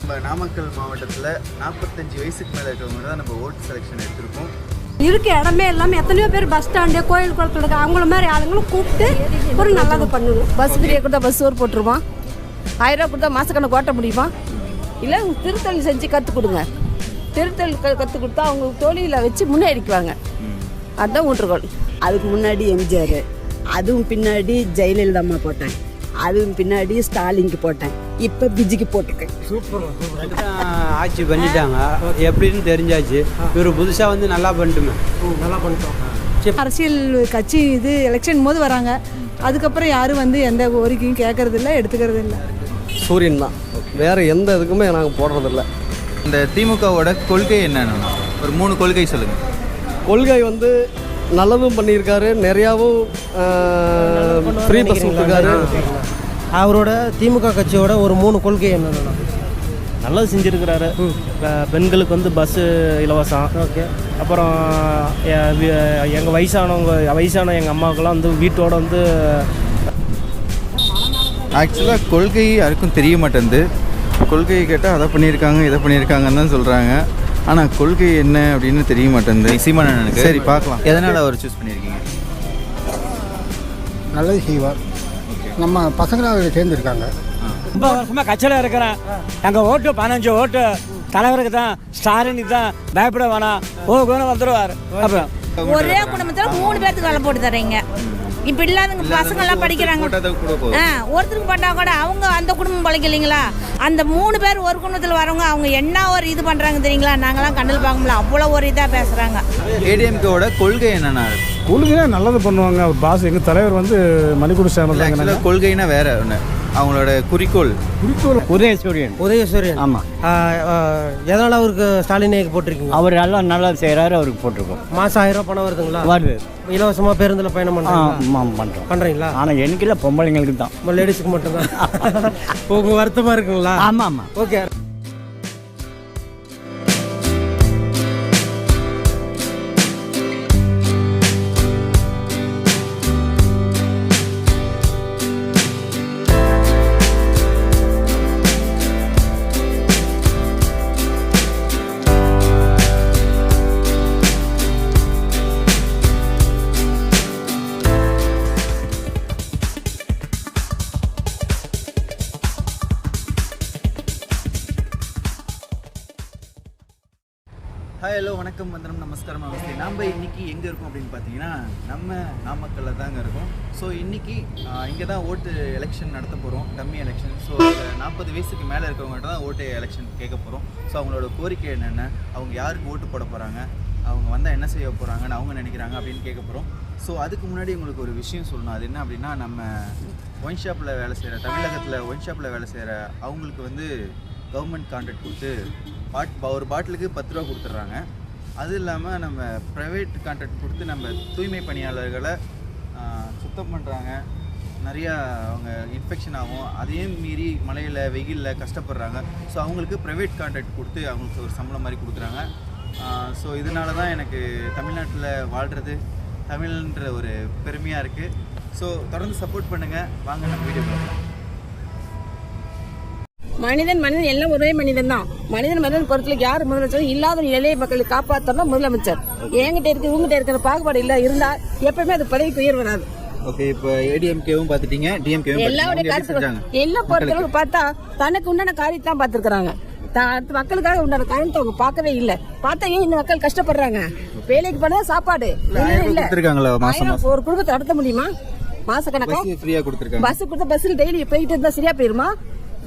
நம்ம நாமக்கல் மாவட்டத்தில் நாற்பத்தஞ்சு வயசுக்கு மேலே இருக்கிறவங்க தான் நம்ம ஓட்டு செலெக்ஷன் எடுத்திருக்கோம். இருக்க இடமே இல்லாமல் எத்தனையோ பேர் பஸ் ஸ்டாண்டு கோயில் குளத்தில் இருக்க அவங்கள மாதிரி ஆளுங்களும் கூப்பிட்டு ஒரு நல்லது பண்ணணும் பஸ் ஃப்ரீயாக கொடுத்தா பஸ் சோறு போட்டுருவான். ஆயிரம் ரூபா கொடுத்தா மாதக்கணக்கு ஓட்ட முடியுமா? இல்லை திருத்தொழில் செஞ்சு கற்றுக் கொடுங்க. திருத்தொழில் க கற்றுக் கொடுத்தா அவங்க தொழிலை வச்சு முன்னேறிக்குவாங்க. அதுதான் ஊற்றுகோள் அதுக்கு முன்னாடி எம்ஜிஆர். அதுவும் பின்னாடி ஜெயலலிதா அம்மா போட்டேன். அதுவும் பின்னாடி ஸ்டாலினுக்கு போட்டேன். இப்போ பிஜிக்கு போட்டிருக்கேன். தான் ஆட்சி பண்ணிட்டாங்க. எப்படின்னு தெரிஞ்சாச்சு. இவர் புதுசாக வந்து நல்லா பண்ணிட்டுமே. அரசியல் கட்சி இது எலெக்ஷன் போது வராங்க. அதுக்கப்புறம் யாரும் வந்து எந்த கோரிக்கையும் கேட்கறது இல்லை எடுத்துக்கிறது இல்லை சூரியன் தான். வேறு எந்த இதுக்குமே நாங்கள் போடுறதில்ல. இந்த திமுகவோட கொள்கை என்னென்னா ஒரு மூணு கொள்கை சொல்லுங்கள் கொள்கை வந்து நல்லதும் பண்ணியிருக்காரு நிறையாவும் ஃப்ரீ பஸ் கொடுத்துருக்காரு அவரோட திமுக கட்சியோட ஒரு மூணு கொள்கை என்னென்னா நல்லது செஞ்சுருக்கிறாரு. பெண்களுக்கு வந்து பஸ்ஸு இலவசம். ஓகே. அப்புறம் எங்கள் வயசானவங்க வயசான எங்கள் அம்மாவுக்கெல்லாம் வந்து வீட்டோட வந்து ஆக்சுவலாக கொள்கை யாருக்கும் தெரிய மாட்டேங்குது கொள்கையை கேட்டால் அதை பண்ணியிருக்காங்க இதை பண்ணியிருக்காங்கன்னு தான் சொல்கிறாங்க ஆனால் கொள்கை என்ன அப்படின்னு தெரிய மாட்டேங்குது சீமானனுக்கு சரி பார்க்கலாம். எதனால் அவர் சூஸ் பண்ணியிருக்கீங்க? நல்லது செய்வார் நம்ம பசங்க அதில் சேர்ந்துருக்காங்க. ரொம்ப வருஷமாக கட்சியில் இருக்கிறேன். எங்கள் ஓட்டு பதினஞ்சு ஓட்டு. தலைவருக்கு தான் ஸ்டாலினுக்கு தான் பயப்பட வேணாம் ஓ குணம் வந்துடுவார் அப்புறம் ஒரே குடும்பத்தில் மூணு பேர்த்துக்கு வேலை போட்டு தர்றீங்க. இப்போ இல்லாதவங்க பசங்க எல்லாம் படிக்கிறாங்க. ஆ ஒருத்தருக்கு போட்டால் கூட அவங்க அந்த குடும்பம் பழைக்கலைங்களா அந்த மூணு பேர் ஒரு குடும்பத்தில் வரவங்க அவங்க என்ன ஒரு இது பண்ணுறாங்க தெரியுங்களா? நாங்களாம் கண்ணில் பார்க்க முடியல அவ்வளோ ஒரு இதாக பேசுகிறாங்க ஏடிஎம்கேவோட கொள்கை என்னென்னா? கொள்கைனா நல்லது பண்ணுவாங்க. அவர் பாஸ் எங்கள் தலைவர் வந்து மணிக்கூட ஆக்சுவலாக கொள்கைனா வேற ஒன்று அவங்களோட குறிக்கோள். குறிக்கோள். உதயசூரியன். உதயசூரியன். ஆமாம் எதனால் அவருக்கு ஸ்டாலினுக்கு போட்டிருக்கீங்க? அவர் நல்லா நல்லா செய்கிறாரு அவருக்கு போட்டிருக்கோம். மாதம் ஆயிரம் ரூபா பணம் வருதுங்களா? வருது. இலவசமாக பேருந்தில் பயணம் பண்ணுறீங்களா ஆமாம் பண்ணுறோம் பண்ணுறீங்களா ஆனால் எனக்கு இல்லை பொம்பளைங்களுக்கு தான். லேடிஸுக்கு மட்டும்தான். உங்க வருத்தமாக இருக்குங்களா? ஆமாம் ஆமாம் ஓகே நமஸ்காரம் நமஸ்தே நம்ம இன்னைக்கு எங்கே இருக்கோம் அப்படின்னு பார்த்தீங்கன்னா நம்ம நாமக்கல்ல தாங்க இருக்கோம். ஸோ இன்னைக்கு இங்கே தான் ஓட்டு எலெக்ஷன் நடத்த போகிறோம் டம்மி எலெக்ஷன் ஸோ நாற்பது வயசுக்கு மேலே இருக்கிறவங்கள்ட்ட தான் ஓட்டு எலெக்ஷன் கேட்க போகிறோம் ஸோ அவங்களோட கோரிக்கை என்னென்ன? அவங்க யாருக்கு ஓட்டு போட போகிறாங்க அவங்க வந்தால் என்ன செய்ய போகிறாங்கன்னு அவங்க நினைக்கிறாங்க அப்படின்னு கேட்க போகிறோம் ஸோ அதுக்கு முன்னாடி உங்களுக்கு ஒரு விஷயம் சொல்லணும். அது என்ன அப்படின்னா நம்ம ஒயின் ஷாப்பில் வேலை செய்கிற தமிழகத்தில் ஒயின் ஷாப்பில் வேலை செய்கிற அவங்களுக்கு வந்து கவர்மெண்ட் கான்ட்ராக்ட் கொடுத்து பாட் ஒரு பாட்டிலுக்கு பத்து ரூபா கொடுத்துட்றாங்க. அது இல்லாமல் நம்ம ப்ரைவேட் கான்ட்ராக்ட் கொடுத்து நம்ம தூய்மை பணியாளர்களை சுத்தம் பண்ணுறாங்க நிறையா அவங்க இன்ஃபெக்ஷன் ஆகும். அதையும் மீறி மழையில் வெயிலில் கஷ்டப்படுறாங்க. ஸோ அவங்களுக்கு ப்ரைவேட் கான்ட்ராக்ட் கொடுத்து அவங்களுக்கு ஒரு சம்பளம் மாதிரி கொடுக்குறாங்க. ஸோ இதனால தான் எனக்கு தமிழ்நாட்டில் வாழ்கிறது தமிழ்ன்ற ஒரு பெருமையாக இருக்குது ஸோ தொடர்ந்து சப்போர்ட் பண்ணுங்கள் வாங்க நம்ம வீடியோ பார்க்கலாம் மனிதன் மனிதன் எல்லாம் ஒரே மனிதன் தான் மனிதன் மனிதன் பொறுத்தல யார் முதலமைச்சர் இல்லாத எளிய மக்களை காப்பாற்றணும் முதலமைச்சர். என்கிட்ட இருக்கு உங்ககிட்ட இருக்கிற பாகுபாடு இல்ல இருந்தா எப்பவுமே அது பதவிக்கு உயர் வராது. ஓகே இப்போ ஏடிஎம்கேவும் பார்த்துட்டீங்க டிஎம்கேவும் எல்லாருடைய கருத்து எல்லாம் பொறுத்தளவுக்கு பார்த்தா தனக்கு உண்டான காரியத்தை தான் பார்த்துருக்காங்க மக்களுக்காக உண்டான காரியத்தை அவங்க பார்க்கவே இல்லை. பார்த்தா ஏன் இந்த மக்கள் கஷ்டப்படுறாங்க? வேலைக்கு போனா சாப்பாடு. இல்ல, ஒரு குடும்பத்தை நடத்த முடியுமா? மாசக்கணக்கா கொடுத்துருக்காங்க. பஸ் கொடுத்த பஸ்ல டெய்லி போயிட்டு இருந்தா சரியா போயிருமா?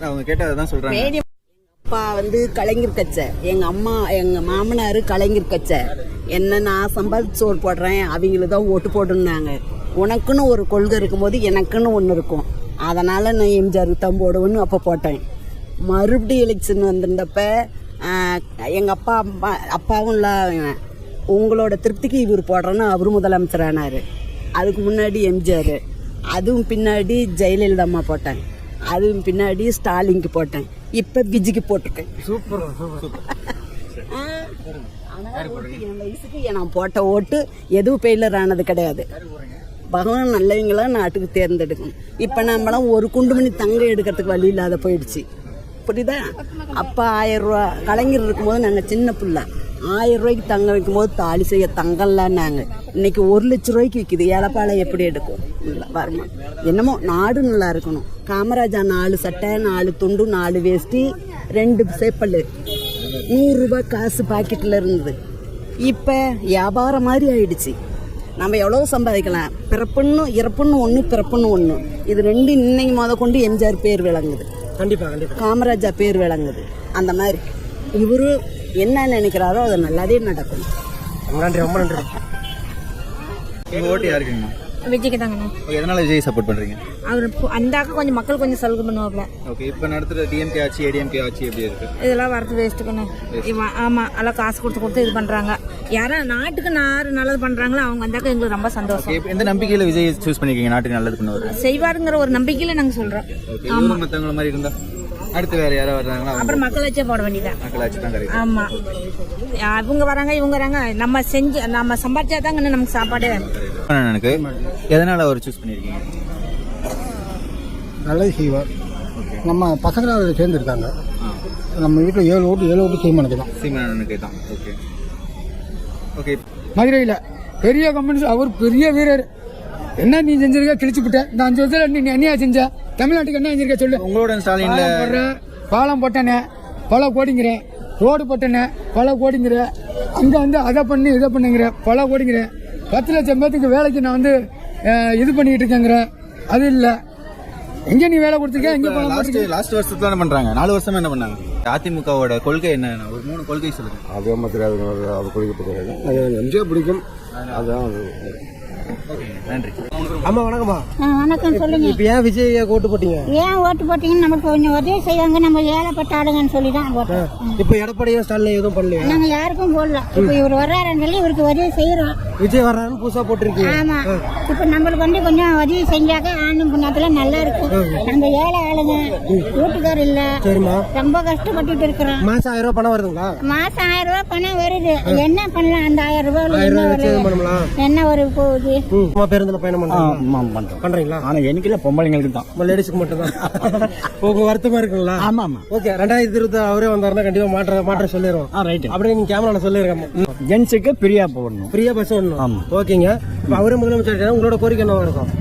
அவங்க கேட்டதை தான் சொல்கிறாங்க அப்பா வந்து கலைஞர் கச்சை எங்க அம்மா எங்க மாமனார் கலைஞர் கச்சை என்ன நான் சம்பாதிச்சு சோறு போடுறேன் அவங்களுக்கு தான் ஓட்டு போடுனாங்க உனக்குன்னு ஒரு கொள்கை இருக்கும்போது எனக்குன்னு ஒன்று இருக்கும். அதனால் நான் எம்ஜிஆருக்கு தான் போடுவேன்னு அப்போ போட்டேன். மறுபடியும் எலெக்ஷன் வந்திருந்தப்ப எங்கள் அப்பா அம்மா அப்பாவும் இல்லை உங்களோட திருப்திக்கு இவர் போடுறேன்னு அவர் முதலமைச்சரானார் அதுக்கு முன்னாடி எம்ஜிஆர். அதுவும் பின்னாடி ஜெயலலிதா அம்மா போட்டேன் அதுவும் பின்னாடி ஸ்டாலினுக்கு போட்டேன். இப்போ விஜிக்கு போட்டிருக்கேன். சூப்பர் என் வயசுக்கு நான் போட்ட ஓட்டு எதுவும் ஃபெயிலர் ஆனது கிடையாது. பகவான் நல்லவங்களா நாட்டுக்கு தேர்ந்தெடுக்கணும். இப்போ நம்மளாம் ஒரு குண்டு மணி தங்கம் எடுக்கிறதுக்கு வழி இல்லாத போயிடுச்சு. அப்படிதான். அப்போ ஆயிரம் ரூபா கலைஞர் இருக்கும்போது நாங்கள் சின்ன பிள்ளை. ஆயிரம் ரூபாய்க்கு தங்க வைக்கும்போது தாலி செய்ய தங்கம்லாம் இன்னைக்கு ஒரு லட்ச ரூபாய்க்கு விற்கிது ஏலப்பாலை எப்படி எடுக்கும்? வருமா என்னமோ நாடு நல்லா இருக்கணும். காமராஜா நாலு சட்டை நாலு துண்டு நாலு வேஷ்டி ரெண்டு சேப்பல் நூறுரூபா காசு பாக்கெட்டில் இருந்தது. இப்போ வியாபாரம் மாதிரி ஆயிடுச்சு. நம்ம எவ்வளோ சம்பாதிக்கலாம். பிறப்புன்னு இறப்புன்னு ஒன்று பிறப்புன்னு ஒன்று இது ரெண்டு இன்னைக்கு முத கொண்டு எம்ஜிஆர் பேர் விளங்குது. கண்டிப்பாக கண்டிப்பாக காமராஜா பேர் விளங்குது. அந்த மாதிரி. இவரு என்ன நினைக்கிறாரோ அது நல்லாவே நடக்கும். நன்றி ரொம்ப நன்றி. ஓட்டு யாருக்குங்கண்ணா விஜய்க்கு தாங்கண்ணா ஓகே எதனால விஜய் சப்போர்ட் பண்றீங்க? அவர் பு- அந்த அக்கா கொஞ்சம் மக்கள் கொஞ்சம் சலுகை பண்ணுவாப்ல ஓகே இப்போ நடத்துற டிஎம்கே ஆட்சி ஏடிஎம்கே ஆட்சி எப்படி இருக்கு? இதெல்லாம் வரது வேஸ்ட்டுக்குண்ணா இவன் ஆமாம் எல்லாம் காசு கொடுத்து கொடுத்து இது பண்ணுறாங்க யாரா நாட்டுக்கு யார் நல்லது பண்ணுறாங்களோ அவங்க வந்தாக்க எங்களுக்கு ரொம்ப சந்தோஷம். ஓகே எந்த நம்பிக்கையில விஜய் சூஸ் பண்ணிருக்கீங்க? நாட்டுக்கு நல்லது பண்ணுவாரு. செய்வாருங்கிற ஒரு நம்பிக்கையில் நாங்கள் சொல்கிறோம் ஓகே இவரும் மத்தவங்கள மாதிரி இருந்தா? அடுத்து வேற யாராவது வர்றாங்களா? அவங்க அப்புறம் மக்கள் வச்சே போட வேண்டியதான் மக்கள் ஆட்சி தான் கரெக்ட் ஆமாம் இவங்க வராங்க இவங்க வராங்க. நம்ம செஞ்சு நம்ம சம்பாதிச்சா தாங்க நமக்கு சாப்பாடு எனக்கு எதனால அவர் சூஸ் பண்ணிருக்கீங்க? நல்லது செய்வார் நம்ம பசங்க அதில் சேர்ந்துருக்காங்க நம்ம வீட்டில் ஏழு ஓட்டு ஏழு ஓட்டு சீமானுக்கு தான். சீமானனுக்கு தான். ஓகே ஓகே மதுரையில் பெரிய கம்பெனி அவர் பெரிய வீரர். என்ன நீ செஞ்சிருக்க? கிழிச்சு விட்ட. இந்த அஞ்சு வருஷத்துல நீ என்னையா செஞ்ச? தமிழ்நாட்டுக்கு என்ன செஞ்சிருக்க சொல்லு. உங்களோட ஸ்டாலின்ல பாலம் போட்டேனே பல கோடிங்கிறேன் ரோடு போட்டேனே பல கோடிங்கிற அங்கே வந்து அதை பண்ணி இதை பண்ணுங்கிற பல கோடிங்கிற. பத்து லட்சம் பேத்துக்கு வேலைக்கு நான் வந்து இது பண்ணிட்டு இருக்கேங்கிற அது இல்லை. எங்கே நீ வேலை கொடுத்துருக்க? எங்கே லாஸ்ட் லாஸ்ட் வருஷத்துல என்ன பண்றாங்க. நாலு வருஷமா என்ன பண்ணாங்க? அதிமுகவோட கொள்கை என்ன? ஒரு மூணு கொள்கை சொல்லுங்க அதே மாதிரி அது அது குளிக்கப்பட்டு எம்ஜிஆர் பிடிக்கும். அதான் நன்றி அம்மா வணக்கம்மா. வணக்கம் சொல்லுங்க. இப்போ ஏன் விஜய் ஓட்டு போட்டீங்க? ஏன் ஓட்டு போட்டீங்கன்னு நமக்கு கொஞ்சம் உதவி செய்வாங்க. நம்ம ஏழைப்பட்ட ஆளுங்கன்னு சொல்லி தான் ஓட்டு இப்போ எடப்பாடியும் ஸ்டாலின் எதுவும் பண்ணலையா? நாங்க யாருக்கும் போடல. இப்ப இவர் வர்றாருன்னு சொல்லி இவருக்கு உதவி செய்யறோம் விஜய் வர்றாருன்னு புதுசாக போட்டிருக்கீங்க. ஆமா. இப்ப நம்மளுக்கு வந்து கொஞ்சம் உதவி செஞ்சாக்க ஆண்டும் புண்ணாத்துல நல்லா இருக்கும். நம்ம ஏழை ஆளுங்க வீட்டுக்கார் இல்ல. சரிம்மா. ரொம்ப கஷ்டப்பட்டுட்டு இருக்கிறோம். மாதம் ஆயிரம் ரூபாய் பணம் வருதுங்களா? மாசம் ஆயிரம் ரூபாய் பணம் வருது. என்ன பண்ணலாம்? அந்த ஆயிரம் ரூபாய் என்ன ஒரு போகுது ம் அம்மா பேருந்தில் பயணம் பண்ணுறீங்களா பண்ணுறீங்களா ஆனால் எனக்கு இல்லை பொம்பளைங்களுக்கு தான். லேடிஸ்க்கு மட்டும் தான் உங்க வருத்தமா இருக்குங்களா? ஆமாம் ஆமாம் ஓகே ரெண்டாயிரத்தி இருபத்தி அவரே வந்தாருன்னா கண்டிப்பா மாற்ற மாற்ற சொல்லிடுவோம் ஆ ரைட்டு அப்படியே நீங்க கேமரால ஜென்ஸுக்கு பிரியா போடணும். ஃப்ரீயா பஸ் ஒண்ணு ஓகேங்க இப்போ அவரே முதலமைச்சர் உங்களோட கோரிக்கை என்னவா இருக்கும்?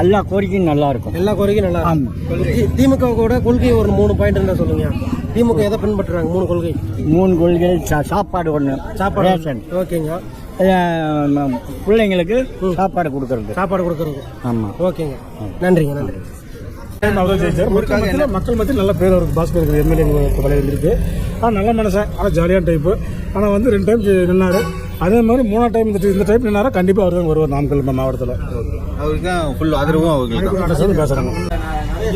எல்லா கோரிக்கையும் நல்லா இருக்கும். எல்லா கோரிக்கையும் நல்லா இருக்கும். ஆமா. திமுக கூட கொள்கை ஒரு மூணு பாயிண்ட் இருந்தா சொல்லுங்க. திமுக எதை பின்பற்றுறாங்க? மூணு கொள்கை. மூணு கொள்கை சாப்பாடு ஒன்று சாப்பாடு. ஓகேங்க பிள்ளைங்களுக்கு சாப்பாடு கொடுக்கறது. சாப்பாடு கொடுக்கறது. ஆமாம் ஓகேங்க. நன்றிங்க நன்றி மக்கள் மக்கள் மத்தியில் நல்ல பேர் அவருக்கு பாஸ்கர் எம்எல்ஏ தலைவர் இருக்கு ஆனால் நல்ல மனுஷன் ஆனால் ஜாலியான டைப்பு ஆனால் வந்து ரெண்டு டைம் நின்னாரு. அதே மாதிரி மூணாவது டைம் இந்த இந்த டைப் நின்னாரா கண்டிப்பாக அவர் தான் வருவார் நாமக்கல் மாவட்டத்தில். அவருக்கு தான் ஃபுல் ஆதரவும் அவங்களுக்கு பேசுகிறாங்க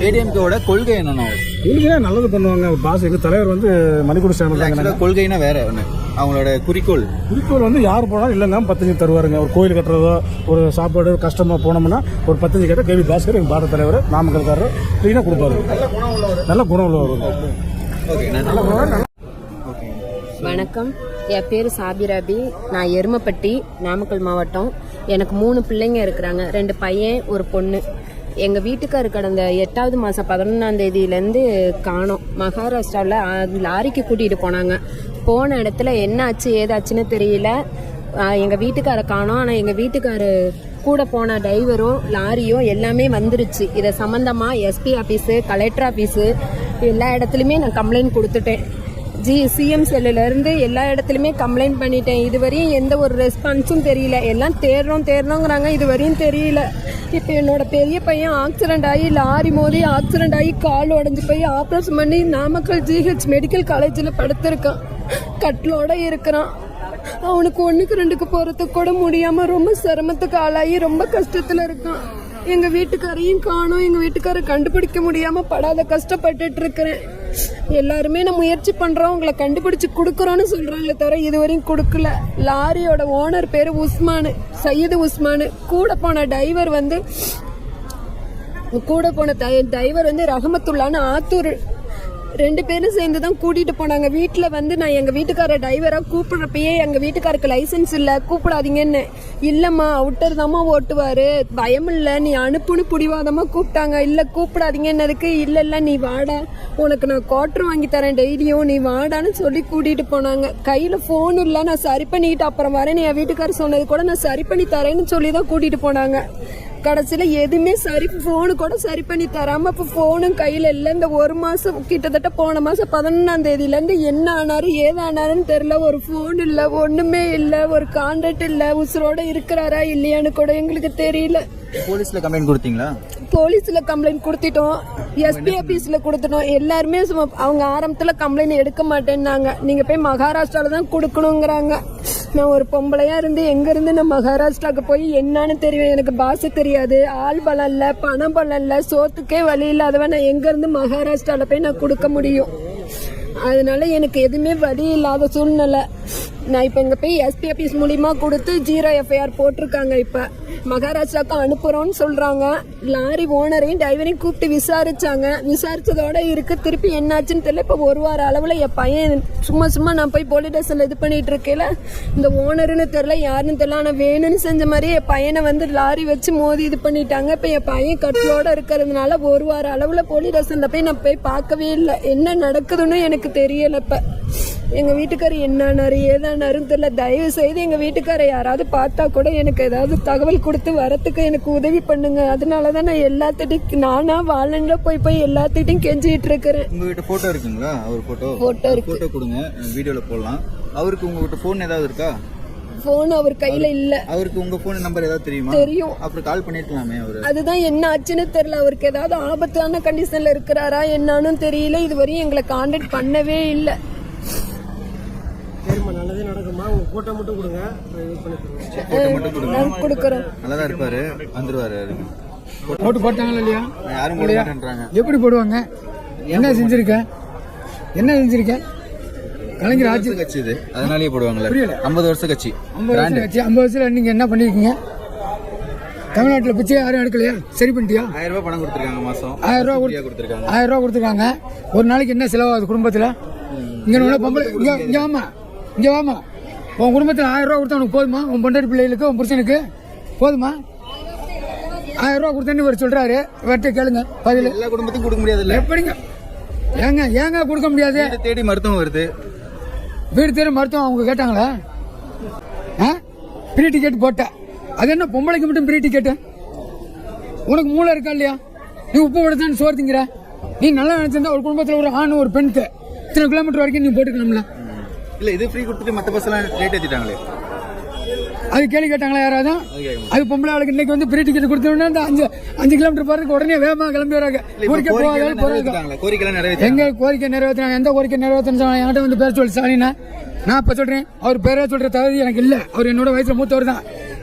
ஏடிஎம்கேவோட கொள்கை என்னன்னா இவங்க நல்லது பண்ணுவாங்க. பாஸ் எங்கள் தலைவர் வந்து மணிக்கூட சேனல் கொள்கைனா வேற ஒன்று அவங்களோட குறிக்கோள். குறிக்கோள் வந்து யார் போனாலும் இல்லைங்க பத்தஞ்சு தருவாருங்க. ஒரு கோயில் கட்டுறதோ ஒரு சாப்பாடு கஷ்டமாக போனோம்னா ஒரு பத்தஞ்சு கேட்டால் கேவி பாஸ்கர் எங்கள் பாரத தலைவர் நாமக்கல்காரர் க்ளீனாக கொடுப்பாரு. நல்ல குணம் உள்ளவர். வணக்கம். என் பேர் சாபிராபி நான் எருமப்பட்டி நாமக்கல் மாவட்டம். எனக்கு மூணு பிள்ளைங்க இருக்கிறாங்க. ரெண்டு பையன் ஒரு பொண்ணு. எங்கள் வீட்டுக்காரு கடந்த எட்டாவது மாதம் பதினொன்றாம் தேதியிலேருந்து காணோம். மகாராஷ்டிராவில் லாரிக்கு கூட்டிகிட்டு போனாங்க. போன இடத்துல என்ன ஆச்சு ஏதாச்சுன்னு தெரியல. எங்கள் வீட்டுக்காரை காணோம். ஆனால் எங்கள் வீட்டுக்காரு கூட போன டிரைவரும் லாரியும் எல்லாமே வந்துருச்சு. இதை சம்மந்தமாக எஸ்பி ஆஃபீஸு கலெக்டர் ஆஃபீஸு எல்லா இடத்துலையுமே நான் கம்ப்ளைண்ட் கொடுத்துட்டேன். ஜி சிஎம் செல்லுலேருந்து எல்லா இடத்துலையுமே கம்ப்ளைண்ட் பண்ணிட்டேன். இதுவரையும் எந்த ஒரு ரெஸ்பான்ஸும் தெரியல. எல்லாம் தேடுறோம் தேடுறோங்கிறாங்க. இதுவரையும் தெரியல. இப்போ என்னோட பெரிய பையன் ஆக்சிடென்ட் ஆகி லாரி மோதி ஆக்சிடென்ட் ஆகி கால் உடஞ்சி போய் ஆப்ரேஷன் பண்ணி நாமக்கல் ஜிஹெச் மெடிக்கல் காலேஜில் படுத்திருக்கான். கட்டிலோட இருக்கிறான். அவனுக்கு ஒன்றுக்கு ரெண்டுக்கு போகிறதுக்கு கூட முடியாமல் ரொம்ப சிரமத்துக்கு ஆளாகி ரொம்ப கஷ்டத்தில் இருக்கான். எங்க வீட்டுக்காரையும் காணும். எங்க வீட்டுக்காரை கண்டுபிடிக்க முடியாம படாத கஷ்டப்பட்டுட்டு இருக்கிறேன் எல்லாருமே நான் முயற்சி பண்றோம். உங்களை கண்டுபிடிச்சு கொடுக்குறோன்னு சொல்றாங்களே தவிர இதுவரையும் கொடுக்கல. லாரியோட ஓனர் பேரு உஸ்மானு சையது உஸ்மானு. கூட போன டிரைவர் வந்து கூட போன டிரைவர் வந்து ரஹமத்துல்லான்னு ஆத்தூர். ரெண்டு பேரும் சேர்ந்து தான் கூட்டிட்டு போனாங்க. வீட்டில் வந்து நான் எங்கள் வீட்டுக்கார டிரைவராக கூப்பிட்றப்பயே எங்கள் வீட்டுக்காருக்கு லைசன்ஸ் இல்லை. கூப்பிடாதீங்கன்னு. இல்லைம்மா அவுட்டர் தாம்மா ஓட்டுவார். பயம் இல்லை. நீ அனுப்புன்னு பிடிவாதமாக கூப்பிட்டாங்க. இல்லை கூப்பிடாதீங்கன்னதுக்கு இல்லை இல்லை நீ வாடா. உனக்கு நான் குவார்டர் வாங்கி தரேன் டெய்லியும். நீ வாடான்னு சொல்லி கூட்டிகிட்டு போனாங்க. கையில் ஃபோன் இல்லை. நான் சரி பண்ணிக்கிட்டு அப்புறம் வரேன் என் வீட்டுக்காரர் சொன்னது கூட நான் சரி பண்ணி தரேன்னு சொல்லி தான் கூட்டிகிட்டு போனாங்க. கடைசியில் எதுவுமே சரி ஃபோனு கூட சரி பண்ணி தராமல் இப்போ ஃபோனும் கையில் இல்லை. இந்த ஒரு மாதம் கிட்டத்தட்ட போன மாதம் பதினொன்றாம் தேதியிலேருந்து என்ன ஆனாரு ஏதானாருன்னு தெரில ஒரு ஃபோன் இல்லை ஒன்றுமே இல்லை ஒரு கான்டாக்ட் இல்லை உசுரோடு இருக்கிறாரா இல்லையான்னு கூட எங்களுக்கு தெரியல. போலீஸில் கம்ப்ளைண்ட் கொடுத்தீங்களா? போலீஸில் கம்ப்ளைண்ட் கொடுத்துட்டோம். எஸ்பி ஆஃபீஸில் கொடுத்துட்டோம். எல்லாருமே சும்மா அவங்க ஆரம்பத்தில் கம்ப்ளைண்ட் எடுக்க மாட்டேன்னாங்க. நீங்கள் போய் மகாராஷ்டிராவில் தான் கொடுக்கணுங்கிறாங்க. நான் ஒரு பொம்பளையா இருந்து எங்கேருந்து நான் மகாராஷ்டிராவுக்கு போய் என்னன்னு தெரியும். எனக்கு பாஷை தெரியாது. ஆள் பலம் இல்லை பணம் பலம் இல்லை சோத்துக்கே வழி இல்லாதவன் நான் எங்கேருந்து மகாராஷ்டிராவில் போய் நான் கொடுக்க முடியும். அதனால எனக்கு எதுவுமே வழி இல்லாத சூழ்நிலை. நான் இப்போ இங்கே போய் எஸ்பி ஆஃபீஸ் மூலிமா கொடுத்து ஜீரோ எஃப்ஐஆர் போட்டிருக்காங்க இப்போ. மகாராஷ்டிராவுக்கு அனுப்புகிறோன்னு சொல்கிறாங்க லாரி ஓனரையும் டிரைவரையும் கூப்பிட்டு விசாரித்தாங்க விசாரித்ததோடு இருக்கு. திருப்பி என்னாச்சுன்னு தெரியல. இப்போ ஒரு வார அளவில் என் பையன் சும்மா சும்மா நான் போய் போலீஸ் ஸ்டேஷனில் இது பண்ணிகிட்டு இருக்கேல. இந்த ஓனருன்னு தெரில யாருன்னு தெரில ஆனால் வேணும்னு செஞ்ச மாதிரி என் பையனை வந்து லாரி வச்சு மோதி இது பண்ணிட்டாங்க. இப்போ என் பையன் கட்டிலோடு இருக்கிறதுனால ஒரு வார அளவில் போலீஸ் ஸ்டேஷனில் போய் நான் போய் பார்க்கவே இல்லை. என்ன நடக்குதுன்னு எனக்கு தெரியலை இப்போ. எங்கள் வீட்டுக்காரர் என்னானாரு ஏதானாருன்னு தெரியல. தயவு செய்து எங்கள் வீட்டுக்காரை யாராவது பார்த்தா கூட எனக்கு ஏதாவது தகவல் கொடுத்து வரத்துக்கு எனக்கு உதவி பண்ணுங்க. அதனால தான் நான் எல்லாத்திட்டையும் நானா வாழன்ல போய் போய் எல்லாத்திட்டையும் கெஞ்சிட்டு இருக்கிறேன். உங்ககிட்ட போட்டோ இருக்குங்களா? அவர் போட்டோ Photo இருக்கு. போட்டோ கொடுங்க. வீடியோல போடலாம். அவருக்கு உங்ககிட்ட ஃபோன் ஏதாவது இருக்கா? ஃபோன் அவர் கையில் இல்லை. அவருக்கு உங்க ஃபோன் நம்பர் ஏதாவது தெரியுமா? தெரியும். அப்புறம் கால் பண்ணிருக்கலாமே அவரு. அதுதான் என்ன ஆச்சுன்னு தெரியல. அவருக்கு ஏதாவது ஆபத்தான கண்டிஷன்ல இருக்கிறாரா என்னன்னு தெரியல. இதுவரையும் எங்களை காண்டாக்ட் பண்ணவே இல்லை. நல்லதே நடக்குமா உங்க போட்டோ மட்டும் கொடுங்க. இது பண்ணிக்கிறோம் போட்டோ மட்டும் கொடுங்க. நாங்கள் கொடுக்குறோம் நல்லா தான் இருப்பாரு. வந்துருவாரு ஓட்டு போட்டாங்களா இல்லையா? யாரும் போட மாட்டேன்றாங்க. எப்படி போடுவாங்க? என்ன செஞ்சிருக்க? என்ன செஞ்சிருக்க? கலைஞர் ஆட்சி கட்சி இது. அதனாலயே புரியல. ஐம்பது வருஷம் கட்சி. ஐம்பது வருஷம் ஆச்சு ஐம்பது வருஷத்துல நீங்க என்ன பண்ணிருக்கீங்க? தமிழ்நாட்டில் பிச்சை யாரும் எடுக்கலையா? சரி பண்ணிட்டியா? ஆயிரம் ரூபாய் பணம் கொடுத்துருக்காங்க மாசம். ஆயிரம் ரூபா கொடுத்துருக்காங்க. ஆயிரம் ரூபா கொடுத்துருக்காங்க. ஒரு நாளைக்கு என்ன செலவாகுது குடும்பத்தில்? இங்கே பொம்பளை இங்கே இங்கே வாமா இங்கே வாமா உன் குடும்பத்தில் ஆயிரம் ரூபா கொடுத்தா உனக்கு போதுமா? உன் பொண்டாட்டி பிள்ளைகளுக்கு உன் புருஷனுக்கு? போதுமா? ஆயிரம் ரூபா கொடுத்தேன்னு இவர் சொல்றாரு. இவர்கிட்ட கேளுங்க. பதில். எல்லா குடும்பத்துக்கும் கொடுக்க முடியாது இல்ல எப்படிங்க? ஏங்க ஏங்க கொடுக்க முடியாது? தேடி மருத்துவம் வருது. வீடு தேடி மருத்துவம் அவங்க கேட்டாங்களா? ஆ? ஃப்ரீ டிக்கெட் போட்ட. அது என்ன பொம்பளைக்கு மட்டும் ஃப்ரீ டிக்கெட்டு உனக்கு மூளை இருக்கா இல்லையா? நீ உப்பு தான் சோறு திங்கிற? நீ நல்லா நினைச்சிருந்தா ஒரு குடும்பத்தில் ஒரு ஆண் ஒரு பெண்ணுக்கு இத்தனை கிலோமீட்டர் வரைக்கும் நீ போட்டுக்கலாம்ல இல்ல இது ஃப்ரீ கொடுத்துட்டு மத்த பஸ் எல்லாம் ரேட் ஏத்திட்டாங்களே? அது கேள்வி கேட்டாங்களா யாராவது? அது பொம்பளை ஆளுக்கு இன்னைக்கு வந்து ஃப்ரீ டிக்கெட் கொடுத்தோம்னா அந்த அஞ்சு அஞ்சு கிலோமீட்டர் போறதுக்கு உடனே வேகமாக கிளம்பி வராங்க. ஊருக்கே போகாத போறாங்க. கோரிக்கை நிறைவேற்றி எங்க கோரிக்கை நிறைவேற்றினாங்க எந்த கோரிக்கை நிறைவேற்றினா என்கிட்ட வந்து பேர் சொல்லி சாலினா நான் இப்போ சொல்றேன் அவர் பேரே சொல்ற தகுதி எனக்கு இல்லை. அவர் என்னோட வயசுல மூத்தவர் தான்.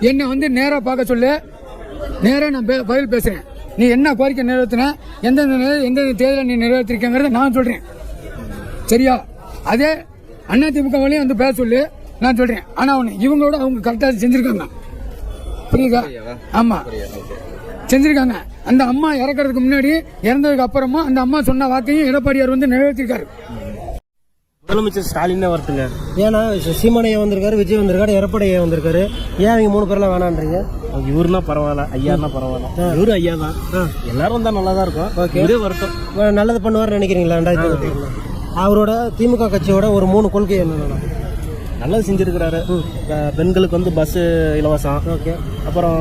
என்னை வந்து நேராக பார்க்க சொல்லு. நேராக நான் பதில் பேசுறேன். நீ என்ன கோரிக்கை நிறைவேற்றின எந்தெந்த எந்தெந்த தேதியில் நீ நிறைவேற்றிருக்கங்கிறத நான் சொல்றேன். சரியா? அதே அண்ணா திமுக வழியும் வந்து பேச சொல்லு. நான் சொல்றேன். ஆனா ஒன்று இவங்களோட அவங்க கரெக்டாக செஞ்சிருக்காங்க. புரியுதா? ஆமா. செஞ்சிருக்காங்க. அந்த அம்மா இறக்கறதுக்கு முன்னாடி இறந்ததுக்கு அப்புறமா அந்த அம்மா சொன்ன வாக்கையும் எடப்பாடியார் வந்து நிறைவேற்றிருக்காரு. முதலமைச்சர் ஸ்டாலினே வரட்டுங்க. ஏன்னா சீமானையா வந்திருக்காரு விஜய் வந்திருக்காரு எடப்பாடியா வந்திருக்காரு. ஏன் அவங்க மூணு பேர்லாம் வேணான்றீங்க? இவருனா பரவாயில்ல ஐயானா பரவாயில்ல. இவரு ஐயா தான். எல்லாரும் தான் நல்லா தான் இருக்கும் இவரே வரட்டும். நல்லது பண்ணுவார்னு நினைக்கிறீங்களா ரெண்டாயிரத்தி இருபத்தி அவரோட திமுக கட்சியோட ஒரு மூணு கொள்கை என்னென்ன நல்லது செஞ்சிருக்கிறாரு. பெண்களுக்கு வந்து பஸ்ஸு இலவசம். ஓகே. அப்புறம்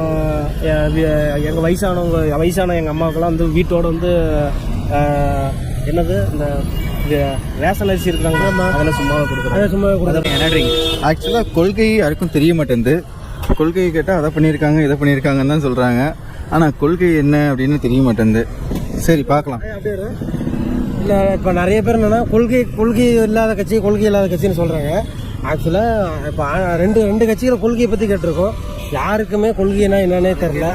எங்கள் வயசானவங்க வயசான எங்கள் அம்மாவுக்கெல்லாம் வந்து வீட்டோட வந்து என்னது? இந்த ரேஷன் அரிசி இருக்கிறாங்க. அதெல்லாம் சும்மா கொடுக்குறாங்க. சும்மா கொடுக்குறாங்க. ஆக்சுவலாக கொள்கை யாருக்கும் தெரிய மாட்டேங்குது கொள்கையை கேட்டால் அதை பண்ணியிருக்காங்க இதை பண்ணியிருக்காங்கன்னு தான் சொல்கிறாங்க ஆனால் கொள்கை என்ன அப்படின்னு தெரிய மாட்டேங்குது சரி பார்க்கலாம். இப்போ நிறைய பேர் என்னென்னா கொள்கை கொள்கை இல்லாத கட்சி கொள்கை இல்லாத கட்சின்னு சொல்கிறாங்க ஆக்சுவலாக இப்போ ரெண்டு ரெண்டு கட்சிகளை கொள்கையை பற்றி கேட்டிருக்கோம். யாருக்குமே கொள்கைனா என்னன்னே தெரில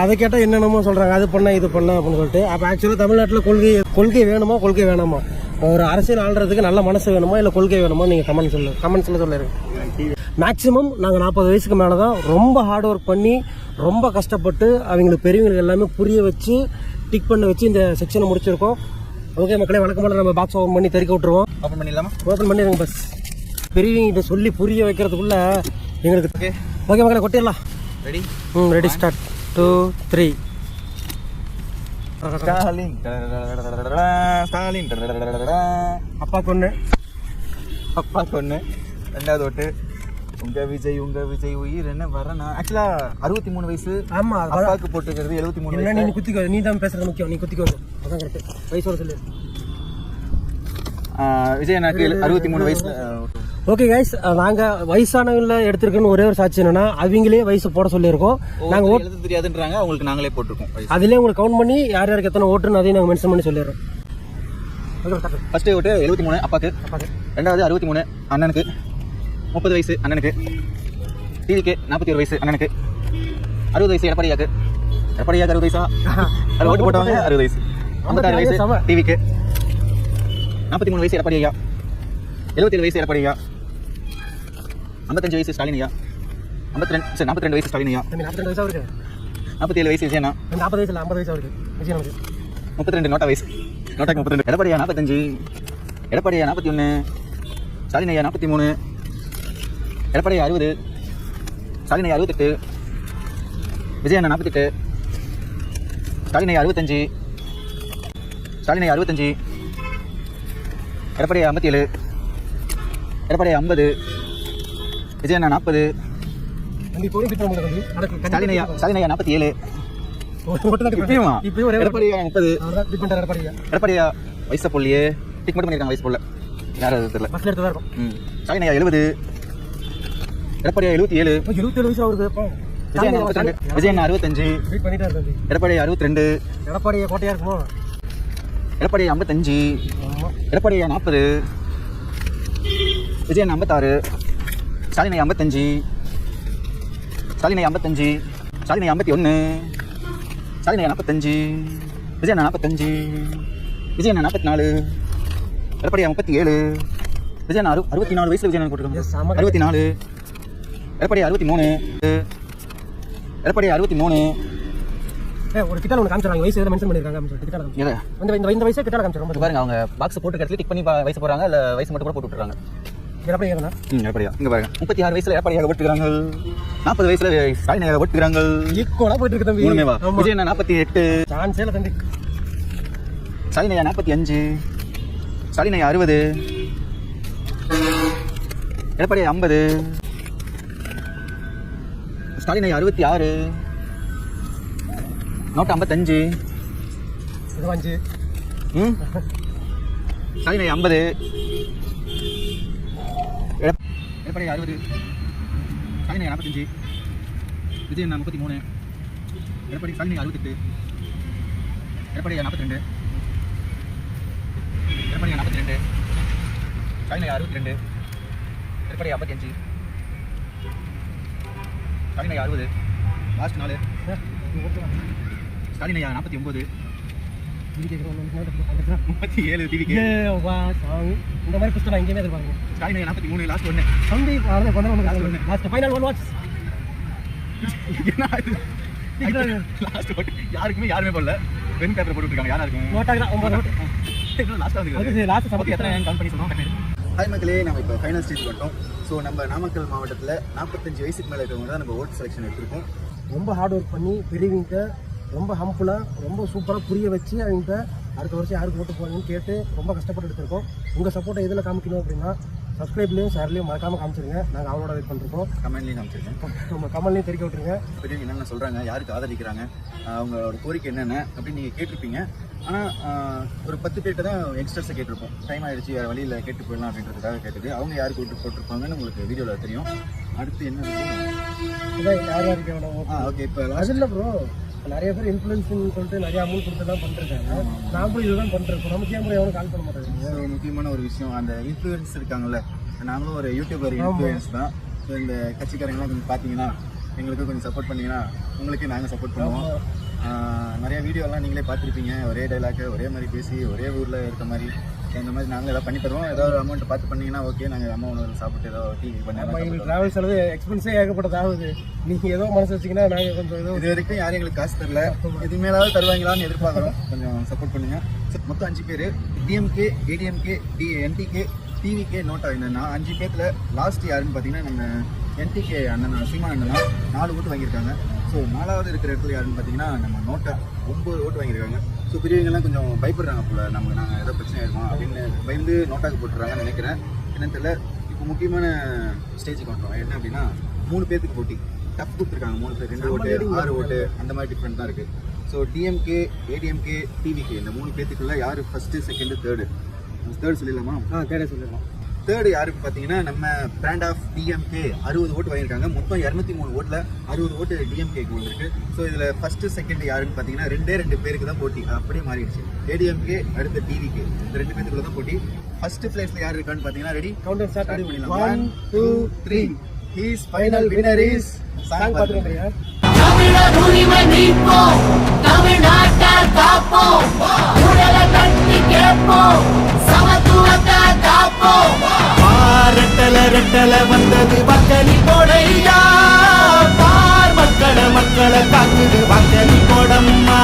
அதை கேட்டால் என்னென்னமோ சொல்கிறாங்க அது பண்ண இது பண்ண அப்படின்னு சொல்லிட்டு. அப்போ ஆக்சுவலாக தமிழ்நாட்டில் கொள்கை கொள்கை வேணுமா கொள்கை வேணாமா? ஒரு அரசியல் ஆள்றதுக்கு நல்ல மனசு வேணுமா இல்லை கொள்கை வேணுமா? நீங்கள் கமெண்ட் சொல்லு கமெண்ட்ஸில் சொல்லிடுங்க மேக்ஸிமம் நாங்கள் நாற்பது வயசுக்கு மேலே தான் ரொம்ப ஹார்ட் ஒர்க் பண்ணி ரொம்ப கஷ்டப்பட்டு அவங்களுக்கு பெரியவங்களுக்கு எல்லாமே புரிய வச்சு டிக் பண்ண வச்சு இந்த செக்ஷனை முடிச்சிருக்கோம். ஓகே மக்களே வழக்கம் போல நம்ம பாக்ஸ் ஓப்பன் பண்ணி தெறிக்க விட்டுருவோம். ஓப்பன் பண்ணிடலாமா? ஓப்பன் பண்ணிடுங்க பஸ் பெரியவங்கிட்ட சொல்லி புரிய வைக்கிறதுக்குள்ள எங்களுக்கு ஓகே ஓகே மக்களே கொட்டிடலாம். ரெடி ம் ready start two three Stalin Stalin அப்பாவுக்கு ஒன்று அப்பாக்கு ஒன்று ரெண்டாவது ஓட்டு. உங்க விஜய் உங்க விஜய் உயிர் என்ன வரனா ஆக்சுவலா அறுபத்தி மூணு வயசு ஆமா அப்பாவுக்கு போட்டுக்கிறது எழுபத்தி மூணு வயசு நீ குத்திக்கோ நீ தான் பேசுறது முக்கியம் நீ குத்திக்கோ அதான் கரெக்ட் வயசோட சொல்லு. விஜய் எனக்கு அறுபத்தி மூணு வயசுல ஓகே. கைஸ் நாங்கள் வயசானவங்கள எடுத்திருக்கோன்னு ஒரே ஒரு சாட்சி என்னன்னா அவங்களே வயசு போட சொல்லியிருக்கோம். நாங்கள் ஓட் எழுத தெரியாதுன்றாங்க அவங்களுக்கு நாங்களே போட்டிருக்கோம் வயசு. அதிலே உங்களுக்கு கவுண்ட் பண்ணி யார் யாருக்கு எத்தனை ஓட்டுன்னு அதையும் நாங்கள் மென்ஷன் பண்ணி சொல்லிடுறோம். ஃபர்ஸ்ட் ஓட்டு எழுபத்தி மூணு அப்பாக்கு. ரெண்டாவது அறுபத்தி மூணு அண்ணனுக்கு. முப்பது வயசு அண்ணனுக்கு டிவிக்கு நாற்பத்தி ஒரு வயசு அண்ணனுக்கு அறுபது வயசு எடப்பாடியாக்கு எடப்பாடியாக்கு அறுபது வயசா? அது ஓட்டு போட்டவங்க அறுபது வயசு. ஐம்பத்தாறு வயசு. டிவிக்கு நாற்பத்தி மூணு வயசு எடப்பாடி ஐயா எழுபத்தேழு வயசு எடப்பாடி ஐயா ஐம்பத்தஞ்சு வயசு ஸ்டாலின் ஐயா ஐம்பத்தி ரெண்டு சரி நாற்பத்தி ரெண்டு வயசு ஸ்டாலின் ஐயா நாற்பத்தி ரெண்டு வயசா இருக்கு நாற்பத்தி ஏழு வயசு விஜயண்ணா. நாற்பது வயசுல ஐம்பது வயசா இருக்கு விஜய் நமக்கு முப்பத்தி ரெண்டு நோட்டா வயசு. நோட்டாக்கு முப்பத்தி ரெண்டு. எடப்பாடியா நாற்பத்தஞ்சு. எடப்பாடியா நாற்பத்தி ஒன்று ஸ்டாலின் ஐயா நாற்பத்தி மூணு. எடப்பாடியா அறுபது ஸ்டாலின் அறுபத்தெட்டு விஜய் அண்ணா நாற்பத்தெட்டு ஸ்டாலின் அறுபத்தஞ்சு ஸ்டாலின் அறுபத்தஞ்சு எடப்பாடியா ஐம்பத்தி ஏழு எடப்பாடியா ஐம்பது விஜய் அண்ணா நாற்பது தம்பி போய் பிட்டு வந்து தம்பி நடக்கு ஸ்டாலின் ஐயா ஸ்டாலின் ஐயா நாற்பத்தி ஏழு எடப்பாடி ஐயா முப்பது. எடப்பாடியா. எடப்பாடியா வயசை பொல்லியே டிக் மட்டும் பண்ணியிருக்காங்க வயசு போல யாரும் தெரியல. பஸ்ல எடுத்து தான் இருக்கும். ம். ஸ்டாலின் ஐயா எழுபது எடப்பாடியா எழுபத்தி ஏழு. இப்போ எழுபத்தேழு வயசு அவருக்கு இப்போ விஜய் அண்ணா முப்பத்தி ரெண்டு விஜய் அண்ணா அறுபத்தஞ்சு. எடப்பாடி அறுபத்தி ரெண்டு எடப்பாடி கோட்டையா இருக்குமோ? எடப்பாடி ஐம்பத்தஞ்சு. எடப்பாடி நாற்பது. விஜய் அண்ணா ஐம்பத்தாறு. ஸ்டாலின் ஐம்பத்தஞ்சு. ஸ்டாலின் ஐம்பத்தஞ்சு. ஸ்டாலின் ஐம்பத்தி ஒன்று ஸ்டாலின் நாற்பத்தஞ்சு. விஜய் அண்ணா நாற்பத்தஞ்சு. விஜய் அண்ணா நாற்பத்தி நாலு எடப்பாடி முப்பத்தி ஏழு. விஜய் அண்ணா அறு அறுபத்தி நாலு வயசுல விஜய் அண்ணா Yes, போட்டுருக்காங்க. அறுபத்தி நாலு. எடப்பாடி அறுபத்தி மூணு. எடப்பாடி அறுபத்தி மூணு. ஒரு கிட்டால ஒன்று வயசு எதாவது மென்ஷன் பண்ணியிருக்காங்க சொல்லிட்டு இந்த இந்த இந்த வயசே கிட்டால பாருங்க அவங்க பாக்ஸ் போட்டு இடத்துல டிக் பண்ணி வயசு போறாங்க இல்ல வயசு மட்டும் கூட போட்டு விட்டுறாங்க எடப்பாடி எடப்பாடியா இங்க பாருங்க. முப்பத்தி ஆறு வயசுல எடப்பாடியாக ஓட்டுக்கிறாங்க நாற்பது வயசுல ஐயா ஓட்டுக்கிறாங்க ஈக்குவலாக போயிட்டு இருக்கு தம்பி. மூணுமேவா ஆமா. விஜய் அண்ணா நாற்பத்தி எட்டு. சான்ஸே இல்லை தம்பி. நாற்பத்தி அஞ்சு. ஸ்டாலின் ஐயா அறுபது. எடப்பாடி ஐம்பது. ஸ்டாலின் ஐயா அறுபத்தி ஆறு. நோட்டு ஐம்பத்தஞ்சு. அஞ்சு ம்? ஸ்டாலின் ஐயா ஐம்பது எடப்பாடி அறுபது. ஸ்டாலின் ஐயா நாற்பத்தஞ்சு. விஜய் அண்ணா முப்பத்தி மூணு. எடப்பாடி ஸ்டாலின் ஐயா அறுபத்தெட்டு. எடப்பாடி ஐயா நாற்பத்தி ரெண்டு. எடப்பாடி ஐயா நாற்பத்தி ரெண்டு. ஸ்டாலின் ஐயா அறுபத்தி ரெண்டு. எடப்பாடி ஐயா ஐம்பத்தி அஞ்சு. ஸ்டாலின் ஐயா அறுபது. லாஸ்ட் நாலு. ஸ்டாலின் ஐயா நாற்பத்தி ஒம்பது முப்பத்தி ஏழு டிவிக்கு ஏ வா சாமி இந்த மாதிரி புஸ்தகம் எங்கேயுமே எதிர்பார்க்கல ஸ்டாலின் ஐயா நாற்பத்தி மூணு லாஸ்ட் ஒன்று தம்பி நேரம் லாஸ்ட் ஃபைனல் ஒன் வாட்ச் என்ன லாஸ்ட் ஓட்டு யாருக்குமே யாருமே போடல. பென் பேப்பர் போட்டு இருக்காங்க. யாரா இருக்கும் ஓட்டாக ஒன்பது ஓட்டு லாஸ்ட் சமத்தி எத்தனை கவுண்ட் பண்ணி ஹாய் மக்களே. நம்ம இப்போ ஃபைனல் ஸ்டேஜ் வந்துட்டோம். ஸோ நம்ம நாமக்கல் மாவட்டத்தில் நாற்பத்தஞ்சு வயசுக்கு மேலே இருக்கவங்க தான் நம்ம ஓட் செலெக்ஷன் எடுத்திருக்கோம். ரொம்ப ஹார்ட் ஒர்க் பண்ணி பெரியவங்கிட்ட ரொம்ப ஹம்ஃபுல்லாக ரொம்ப சூப்பராக புரிய வச்சு அவங்ககிட்ட அடுத்த வருஷம் யாருக்கு ஓட்டு போடுறீங்கன்னு கேட்டு ரொம்ப கஷ்டப்பட்டு எடுத்திருக்கோம். உங்கள் சப்போர்ட்டை எதில் காமிக்கணும் அப்படின்னா சப்ஸ்கிரைப்லேயும் ஷேர்லேயும் மறக்காமல் காமிச்சிருங்க. நாங்கள் அவங்களோட வெயிட் பண்ணிருக்கோம். கமெண்ட்லேயும் காமிச்சிருக்கேன் நம்ம கமல்லையும் தெரிவிக்க விட்டுருங்க. பெரியவங்க என்னென்ன சொல்கிறாங்க யாருக்கு ஆதரிக்கிறாங்க அவங்களோட கோரிக்கை என்னென்ன அப்படின்னு நீங்கள் கேட்டிருப்பீங்க. ஆனால் ஒரு பத்து பேர்கிட்ட தான் யங்ஸ்டர்ஸை கேட்டிருப்போம். டைம் ஆயிடுச்சு வேறு வழியில் கேட்டு போயிடலாம் அப்படின்றதுக்காக கேட்டது அவங்க யாருக்கு ஓட்டு போட்டிருப்பாங்கன்னு உங்களுக்கு வீடியோவில் தெரியும். அடுத்து என்ன யார் யாருக்கு எவ்வளோ ஓட்டு ஆ ஓகே இப்போ அது இல்லை ப்ரோ நிறைய பேர் இன்ஃப்ளூயன்ஸ்னு சொல்லிட்டு நிறைய அமௌண்ட் கொடுத்து தான் பண்ணிருக்காங்க. நாமளும் இதுதான் பண்ணுறோம் நமக்கு ஏன் எவனும் கால் பண்ண மாட்டாங்க. ஒரு முக்கியமான ஒரு விஷயம் அந்த இன்ஃப்ளூயன்ஸ் இருக்காங்கல்ல நாங்களும் ஒரு யூடியூபர் இன்ஃப்ளூயன்ஸ் தான். ஸோ இந்த கட்சிக்காரங்களாம் கொஞ்சம் பார்த்தீங்கன்னா எங்களுக்கு கொஞ்சம் சப்போர்ட் பண்ணீங்கன்னா உங்களுக்கு நாங்கள் சப்போர்ட் பண்ணுவோம். நிறைய வீடியோலாம் நீங்களே பார்த்துருப்பீங்க. ஒரே டைலாக்கு ஒரே மாதிரி பேசி ஒரே ஊரில் இருக்க மாதிரி. ஸோ இந்த மாதிரி நாங்கள் ஏதாவது பண்ணி தருவோம். ஏதாவது அமௌண்ட் பார்த்து பண்ணீங்கன்னா ஓகே நாங்கள் அம்மா உணவு சாப்பிட்டு ஏதோ டீ பண்ணி எங்களுக்கு டிராவல் செலவு எக்ஸ்பென்ஸே ஏகப்பட்டது ஆகுது. நீங்க ஏதோ மனசு வச்சீங்கன்னா நாங்க கொஞ்சம் இது வரைக்கும் யாரும் எங்களுக்கு காசு தரல. இது மேலாவது தருவாங்களான்னு எதிர்பார்க்குறோம். கொஞ்சம் சப்போர்ட் பண்ணுங்க. So, மொத்தம் அஞ்சு பேர். டிஎம்கே ஏடிஎம்கே டி என்டிகே டிவிகே நோட்டா நான் அஞ்சு பேர்த்துல லாஸ்ட் யாருன்னு பார்த்தீங்கன்னா நம்ம என்டிகே அண்ணன் சீமா அண்ணனா நாலு ஓட்டு வாங்கியிருக்காங்க. ஸோ நாலாவது இருக்கிற இடத்துல யாருன்னு பார்த்தீங்கன்னா நம்ம நோட்டா ஒம்பது ஓட்டு வாங்கியிருக்காங்க. ஸோ பெரியவங்கெல்லாம் கொஞ்சம் பயப்படுறாங்க போல. நமக்கு நாங்கள் ஏதோ பிரச்சனை ஆயிருமா அப்படின்னு பயந்து நோட்டாக்கு போட்டுறாங்கன்னு நினைக்கிறேன். என்னன்னு தெரியல. இப்போ முக்கியமான ஸ்டேஜுக்கு வந்துட்டோம். என்ன அப்படின்னா மூணு பேர்த்துக்கு போட்டி. டஃப் கொடுத்துருக்காங்க மூணு பேர் ரெண்டு ஓட்டு ஆறு ஓட்டு அந்த மாதிரி டிஃப்ரெண்ட் தான் இருக்குது ஸோ டிஎம்கே ஏடிஎம்கே டிவிகே இந்த மூணு பேர்த்துக்குள்ள யார் ஃபஸ்ட்டு செகண்டு தேர்டு தேர்ட் சொல்லிடலாமா? ஆ தேட சொல்லிடலாம். தேர்டு யாருக்கு பார்த்தீங்கன்னா நம்ம பிராண்ட் ஆஃப் டிஎம்கே அறுபது ஓட்டு வாங்கியிருக்காங்க. மொத்தம் இரநூத்தி மூணு ஓட்டில் அறுபது ஓட்டு டிஎம்கேக்கு வந்திருக்கு. ஸோ இதில் ஃபஸ்ட்டு செகண்ட் யாருன்னு பார்த்தீங்கன்னா ரெண்டே ரெண்டு பேருக்கு தான் போட்டி. அப்படியே மாறிடுச்சு. ஏடிஎம்கே அடுத்த டிவிகே இந்த ரெண்டு பேருக்குள்ள தான் போட்டி. ஃபர்ஸ்ட் பிளேஸ்ல யார் இருக்கான்னு பார்த்தீங்கன்னா ரெடி கவுண்டர் ஸ்டார்ட் பண்ணிடலாம். பண்ணிடலாம் one two three he's final winner is song பார்த்துருக்கியா பாரட்டல ரெட்டல வந்தது வக்கலி கொடையா பார் மக்கள மக்களை காக்குது வக்கலி கொடம்மா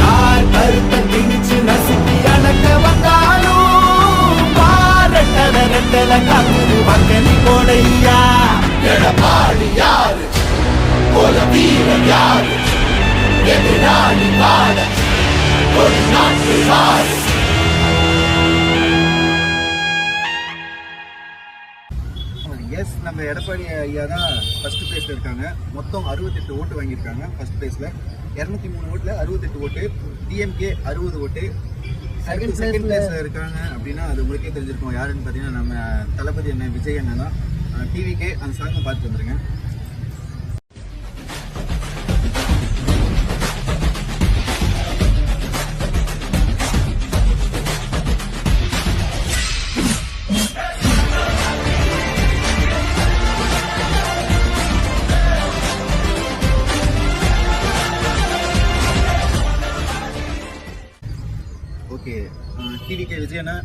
யார் கருத்த திணிச்சு நசுக்கி அடக்க வந்தாலும் பாரட்டல ரெட்டல ரெட்டல காக்குது மக்களி கொடையா எடப்பாடி யாரு? போல வீரர் யாரு? எதிராளி வாட ஒரு நாட்டு வாரு நம்ம எடப்பாடி ஐயா தான் ஃபர்ஸ்ட் பிளேஸ்ல இருக்காங்க. மொத்தம் அறுபத்தெட்டு ஓட்டு வாங்கியிருக்காங்க ஃபர்ஸ்ட் பிளேஸ்ல இரநூத்தி மூணு ஓட்டுல அறுபத்தெட்டு ஓட்டு டிஎம்கே அறுபது ஓட்டு. செகண்ட் செகண்ட் பிளேஸ்ல இருக்காங்க அப்படின்னா அது உங்களுக்கே தெரிஞ்சிருக்கும் யாருன்னு பார்த்தீங்கன்னா நம்ம தளபதி அண்ணன் விஜய் அண்ணன் தான். டிவிக்கே அந்த சாங்கை பார்த்து வந்துருங்க.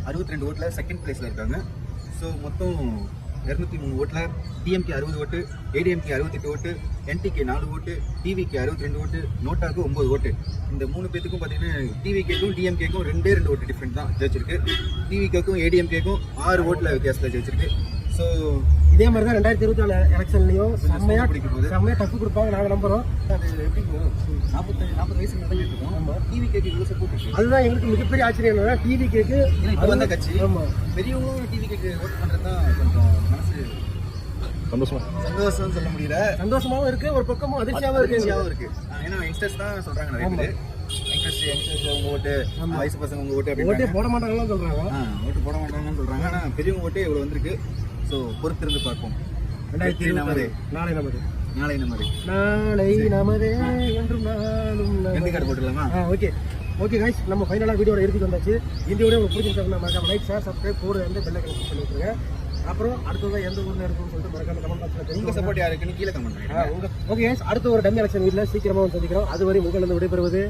அறுபத்தி ரெண்டு ஓட்டில் செகண்ட் பிளேஸில் இருக்காங்க. ஸோ மொத்தம் இரநூத்தி மூணு ஓட்டில் டிஎம்கே அறுபது ஓட்டு ஏடிஎம்கே அறுபத்தெட்டு ஓட்டு என்டிகே நாலு ஓட்டு டிவிகே அறுபத்தி ரெண்டு ஓட்டு நோட்டாக்கு ஒம்பது ஓட்டு. இந்த மூணு பேத்துக்கும் பார்த்தீங்கன்னா டிவிகேக்கும் டிஎம்கேக்கும் ரெண்டே ரெண்டு ஓட்டு டிஃப்ரெண்ட் தான் ஜெயிச்சிருக்கு. டிவிகேக்கும் ஏடிஎம்கேக்கும் ஆறு ஓட்டில் வித்தியாசத்தில் ஜெயிச்சிருக்கு. ஸோ இதே மாதிரி தான் ரெண்டாயிரத்தி இருபத்தி நாலு எலெக்ஷன்லையும் செம்மையா பிடிக்க போகுது. செம்மையா டஃப் கொடுப்பாங்க நாங்கள் நம்புறோம். அது எப்படி நாற்பத்தஞ்சு நாற்பது வயசு நடந்துட்டு இருக்கோம் டிவிகேக்கு இவ்வளோ சப்போர்ட் அதுதான் எங்களுக்கு மிகப்பெரிய ஆச்சரியம் என்னன்னா டிவி கேக்கு இப்போ வந்த கட்சி. ஆமா. பெரியவங்களும் டிவிக்கு ஓட் பண்ணுறது தான் கொஞ்சம் மனசு சந்தோஷமா சந்தோஷம் சொல்ல முடியல. சந்தோஷமாவும் இருக்கு ஒரு பக்கமும் அதிர்ச்சியாவும் இருக்கு. அதிர்ச்சியாவும் இருக்கு. ஏன்னா யங்ஸ்டர்ஸ் தான் சொல்றாங்க நிறைய பேர். யங்ஸ்டர்ஸ் யங்ஸ்டர்ஸ் உங்க ஓட்டு வயசு பசங்க உங்க ஓட்டு ஓட்டே போட மாட்டாங்கன்னு சொல்றாங்க. ஓட்டு போட மாட்டாங்கன்னு சொல்றாங்க. ஆனா பெரியவங்க ஓட்டே இவ்வளவு வந்திருக்கு. ஸோ பொறுத்திருந்து பார்ப்போம். ரெண்டாயிரத்தி நமது நாளை நமது. நாளை நமது. நாளை நமதே என்றும் நாளும் எந்த கார்டு ஆ ஓகே. ஓகே கைஸ் நம்ம ஃபைனலாக வீடியோட இறுதிக்கு வந்தாச்சு. இந்த வீடியோ உங்களுக்கு பிடிச்சிருந்தா மறக்காம லைக் ஷேர் சப்ஸ்கிரைப் கூட வந்து பெல்லை கனெக்ட் பண்ணி விட்டுருங்க அப்புறம் அடுத்தது எந்த ஊரில் இருக்குன்னு சொல்லிட்டு மறக்காம கமெண்ட் பாக்ஸில் உங்க தெரியுங்க சப்போர்ட் யாருக்குன்னு கீழே கமெண்ட் பண்ணுங்க உங்க ஓகே guys, அடுத்த ஒரு டம்மி எலெக்ஷன் வீட்டில் சீக்கிரமாக வந்து சந்திக்கிறோம். அதுவரை உங்களிருந்து விடைபெறுவது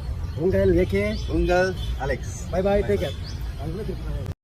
உங்கள் ஏகே உங்கள் Alex bye bye take care